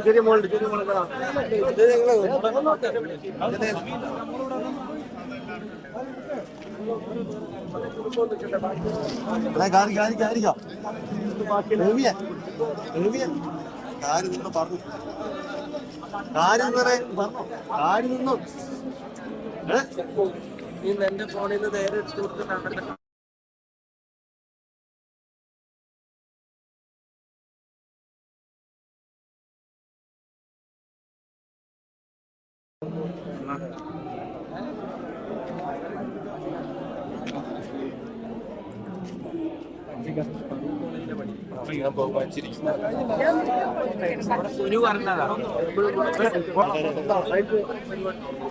ചെറിയ മോളുണ്ട് ചെറിയ മോളെ രവിയ കാര്യം കാര്യം പറഞ്ഞു കാര്യം ഇന്ന് എന്റെ ഫോണിൽ നിന്ന് നേരെ എടുത്തു കൊടുത്തിട്ടാണ്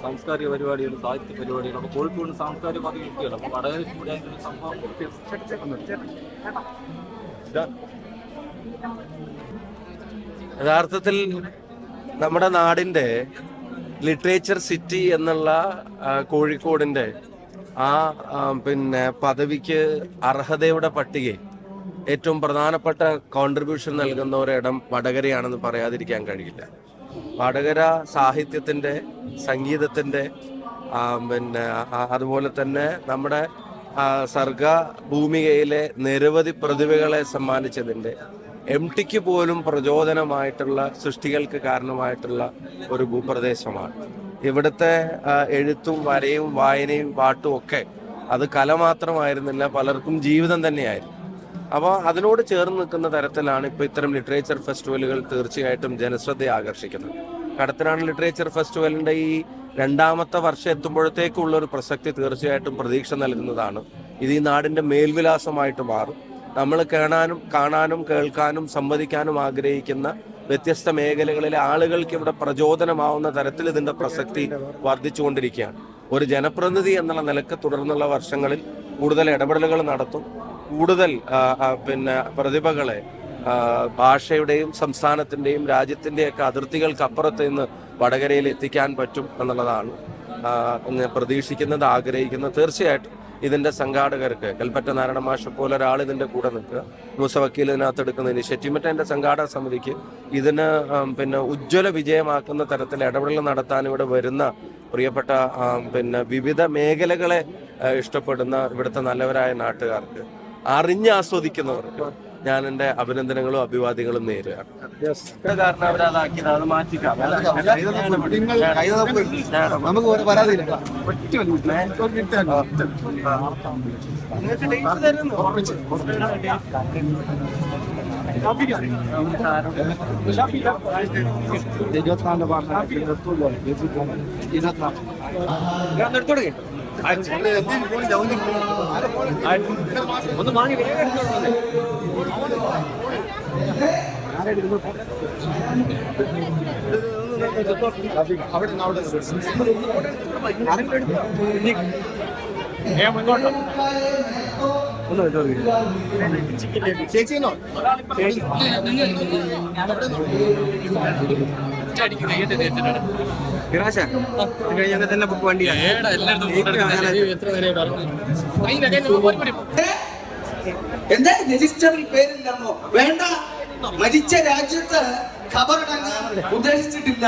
സാംസ്കാരിക പരിപാടികൾ സാഹിത്യ പരിപാടികൾ അപ്പൊ കോഴിക്കോട് സാംസ്കാരിക പദവിയൊക്കെയാണ് അപ്പൊ വടകര സംഭവം യഥാർത്ഥത്തിൽ നമ്മുടെ നാടിന്റെ ലിറ്ററേച്ചർ സിറ്റി എന്നുള്ള കോഴിക്കോടിന്റെ ആ പിന്നെ പദവിക്ക് അർഹതയുടെ പട്ടികയിൽ ഏറ്റവും പ്രധാനപ്പെട്ട കോൺട്രിബ്യൂഷൻ നൽകുന്ന ഒരിടം വടകരയാണെന്ന് പറയാതിരിക്കാൻ കഴിയില്ല. വടകര സാഹിത്യത്തിന്റെ സംഗീതത്തിന്റെ പിന്നെ അതുപോലെ തന്നെ നമ്മുടെ സർഗ ഭൂമികയിലെ നിരവധി പ്രതിഭകളെ സമ്മാനിച്ചതിന്റെ എം ടിക്ക് പോലും പ്രചോദനമായിട്ടുള്ള സൃഷ്ടികൾക്ക് കാരണമായിട്ടുള്ള ഒരു ഭൂപ്രദേശമാണ്. ഇവിടുത്തെ എഴുത്തും വരയും വായനയും പാട്ടും ഒക്കെ അത് കല മാത്രമായിരുന്നില്ല പലർക്കും ജീവിതം തന്നെയായിരുന്നു. അപ്പോൾ അതിനോട് ചേർന്ന് നിൽക്കുന്ന തരത്തിലാണ് ഇപ്പോൾ ഇത്തരം ലിറ്ററേച്ചർ ഫെസ്റ്റിവലുകൾ തീർച്ചയായിട്ടും ജനശ്രദ്ധ ആകർഷിക്കുന്നത്. കടത്തനാട് ലിറ്ററേച്ചർ ഫെസ്റ്റിവലിന്റെ ഈ രണ്ടാമത്തെ വർഷം എത്തുമ്പോഴത്തേക്കുള്ള ഒരു പ്രസക്തി തീർച്ചയായിട്ടും പ്രതീക്ഷ നൽകുന്നതാണ്. ഇത് ഈ നാടിന്റെ മേൽവിലാസമായിട്ട് മാറും. നമ്മൾ കേണാനും കാണാനും കേൾക്കാനും സംവദിക്കാനും ആഗ്രഹിക്കുന്ന വ്യത്യസ്ത മേഖലകളിലെ ആളുകൾക്ക് ഇവിടെ പ്രചോദനമാവുന്ന തരത്തിൽ ഇതിന്റെ പ്രസക്തി വർദ്ധിച്ചുകൊണ്ടിരിക്കുകയാണ്. ഒരു ജനപ്രതിനിധി എന്നുള്ള നിലയ്ക്ക് തുടർന്നുള്ള വർഷങ്ങളിൽ കൂടുതൽ ഇടപെടലുകൾ നടത്തും. കൂടുതൽ പിന്നെ പ്രതിഭകളെ ഭാഷയുടെയും സംസ്ഥാനത്തിന്റെയും രാജ്യത്തിന്റെയൊക്കെ അതിർത്തികൾക്ക് അപ്പുറത്ത് നിന്ന് വടകരയിൽ എത്തിക്കാൻ പറ്റും എന്നുള്ളതാണ് പ്രതീക്ഷിക്കുന്നത് ആഗ്രഹിക്കുന്നത് തീർച്ചയായിട്ടും ഇതിന്റെ സംഘാടകർക്ക് കൽപ്പറ്റ നാരായണ മാഷ പോലെ ഒരാൾ ഇതിന്റെ കൂടെ നിൽക്കുക. മൂസ വക്കീൽ ഇതിനകത്ത് എടുക്കുന്ന ഇനിഷ്യേറ്റീവ് മറ്റേ എന്റെ സംഘാടക സമിതിക്ക് ഇതിന് പിന്നെ ഉജ്ജ്വല വിജയമാക്കുന്ന തരത്തിൽ ഇടപെടൽ നടത്താൻ ഇവിടെ വരുന്ന പ്രിയപ്പെട്ട പിന്നെ വിവിധ മേഖലകളെ ഇഷ്ടപ്പെടുന്ന ഇവിടുത്തെ നല്ലവരായ നാട്ടുകാർക്ക് അറിഞ്ഞ് ആസ്വദിക്കുന്നവർക്ക് ഞാൻ എന്റെ അഭിനന്ദനങ്ങളും അഭിവാദ്യങ്ങളും നേരുകയാണ്. ഇരുപത്തിനാലിന്റെ പാർട്ടി ഭാഷ ഇരുപത്തിനാല്. ഒന്ന് വാങ്ങി വേഗം എടുത്തോളൂ. അവിടെ അവിടെ ചേച്ചിന്നോ നിരാശ ഞങ്ങൾ തന്നെ ബുക്ക് വണ്ടിയാണ് എന്താ രജിസ്റ്ററിൽ പേരില്ലെന്നോ? വേണ്ട. മരിച്ച രാജ്യത്ത് ഖബറടങ്ങാൻ ഉദ്ദേശിച്ചിട്ടില്ല.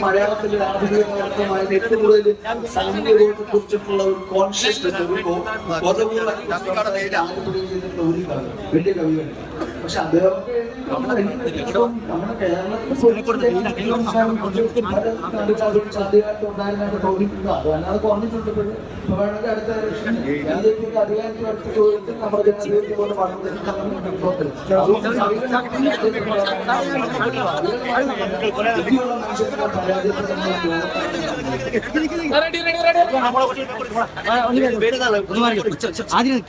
മലയാളത്തിൽ ആധുനികമായിട്ട് ഏറ്റവും കൂടുതൽ സംഗീതത്തെ കുറിച്ചിട്ടുള്ള ഒരു ബോ- ബോധപൂർവ വലിയ കവിയാണ് പക്ഷെ അദ്ദേഹം നമ്മുടെ നമ്മുടെ കേരളത്തിൽ സാധ്യമായിട്ട് ഉണ്ടായിരുന്നതായിട്ട് തോന്നിയിട്ടുണ്ട് അത് അല്ലാതെ കുറഞ്ഞിട്ടുണ്ട് വേണമെങ്കിൽ അടുത്ത ഇലക്ഷൻ ബിജെപിക്ക് അധികാരത്തിൽ അടുത്ത് ചോദിച്ച് നമ്മുടെ ജനാധിപത്യം പോലെ റെഡി റെഡി റെഡി